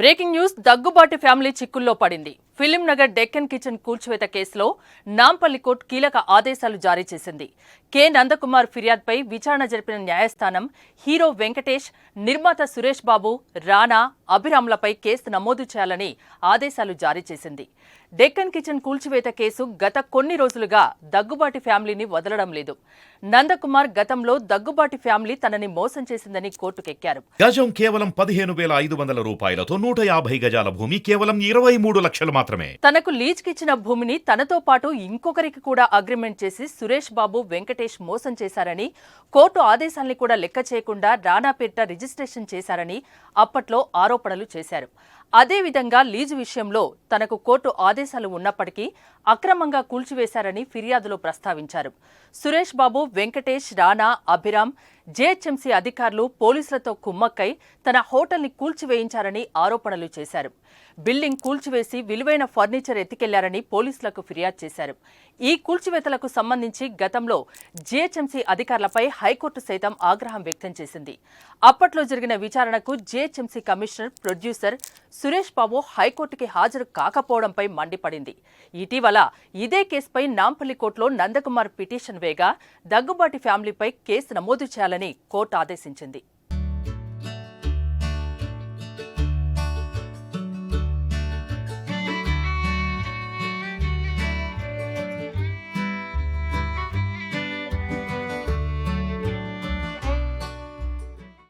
Breaking news Daggubati family చిక్కుల్లో పడింది. Film Nagar Deccan kitchen కూల్చివేత కేసులో నాంపల్లి కోర్టు కీలక ఆదేశాలు జారీ చేసింది. కె. నందకుమార్ ఫిర్యాదుపై విచారణ జరిపిన న్యాయస్థానం హీరో వెంకటేష్ నిర్మాత సురేష్ బాబు రానా అభిరామ్లపై కేసు నమోదు చేయాలని ఆదేశాలు జారీ చేసింది. డెక్కన్ కిచెన్ కూల్చివేత కేసు గత కొన్ని రోజులుగా దగ్గుబాటి ఫ్యామిలీని వదలడం లేదు. నందకుమార్ గతంలో దగ్గుబాటి ఫ్యామిలీ తనని మోసం చేసిందని కోర్టుకెక్కారు. గజం కేవలం పదిహేను వేల ఐదు వందల రూపాయలతో నూట యాభై గజాల భూమి కేవలం ఇరవై మూడు లక్షలు మాత్రమే. తనకు లీజ్కిచ్చిన భూమిని తనతో పాటు ఇంకొకరికి కూడా అగ్రిమెంట్ చేసి సురేష్ బాబు వెంకటేష్ మోసం చేశారని కోర్టు ఆదేశాల్ని కూడా లెక్క చేయకుండా రాణాపేట పేరిట రిజిస్ట్రేషన్ చేశారని అప్పట్లో ఆరోపణలు చేశారు. అదేవిధంగా లీజు విషయంలో తనకు కోర్టు ఆదేశాలు ఉన్నప్పటికీ అక్రమంగా కూల్చివేశారని ఫిర్యాదులో ప్రస్తావించారు. సురేష్ బాబు వెంకటేష్ రాణా అభిరామ్ జేహెచ్ఎంసీ అధికారులు పోలీసులతో కుమ్మక్కై తన హోటల్ని కూల్చివేయించారని ఆరోపణలు చేశారు. బిల్డింగ్ కూల్చివేసి విలువైన ఫర్నిచర్ ఎత్తికెళ్ళారని పోలీసులకు ఫిర్యాదు చేశారు. ఈ కూల్చివేతలకు సంబంధించి గతంలో జీహెచ్ఎంసీ అధికారులపై హైకోర్టు సైతం ఆగ్రహం వ్యక్తం చేసింది. అప్పట్లో జరిగిన విచారణకు GHMC commissioner producer Suresh Babu హైకోర్టుకి హాజరు కాకపోవడంపై మండిపడింది. ఇటీవల ఇదే కేసుపై నాంపల్లి కోర్టులో నందకుమార్ పిటిషన్ వేగా దగ్గుబాటి ఫ్యామిలీపై కేసు నమోదు చేయాలని కోర్టు ఆదేశించింది.